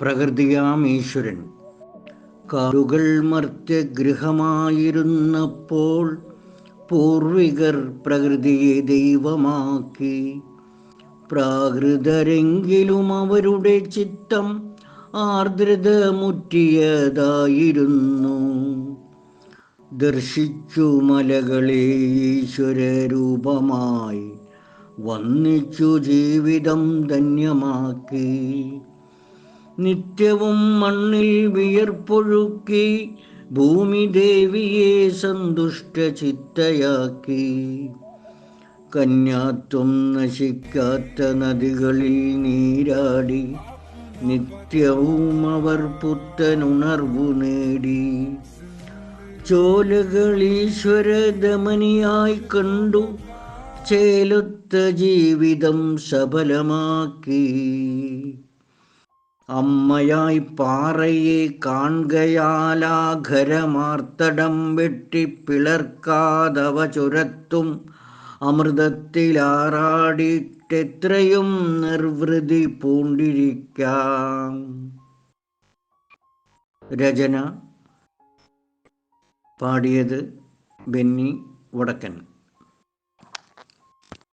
പ്രകൃതിയാം ഈശ്വരൻ. കാടുകൾ മർത്യഗൃഹമായിരുന്നപ്പോൾ പൂർവികർ പ്രകൃതിയെ ദൈവമാക്കി. പ്രാകൃതരെങ്കിലും അവരുടെ ചിത്തം ആർദ്രത മുറ്റിയതായിരുന്നു ദർശിച്ചു മലകളെ ഈശ്വരരൂപമായി. വന്നിച്ചു ജീവിതം ധന്യമാക്കി. നിത്യവും മണ്ണിൽ വിയർപ്പൊഴുക്കി ഭൂമി ദേവിയെ സന്തുഷ്ട ചിത്തയാക്കി. കന്യാത്വം നശിക്കാത്ത നദികളിൽ നീരാടി നിത്യവും അവർ പുത്തനുണർവു നേടി. ചോലകൾ ഈശ്വരദമനിയായി കണ്ടു ചേലൊത്ത ജീവിതം സഫലമാക്കി. അമ്മയായി പാറയെ കാൺകയാലാഘരമാർത്തടം വെട്ടി പിളർക്കാതവ ചുരത്തും അമൃതത്തിലാറാടിട്ടെത്രയും നിർവൃതി പൂണ്ടിരിക്കാം. രചന പാടിയത് ബെന്നി വടക്കൻ.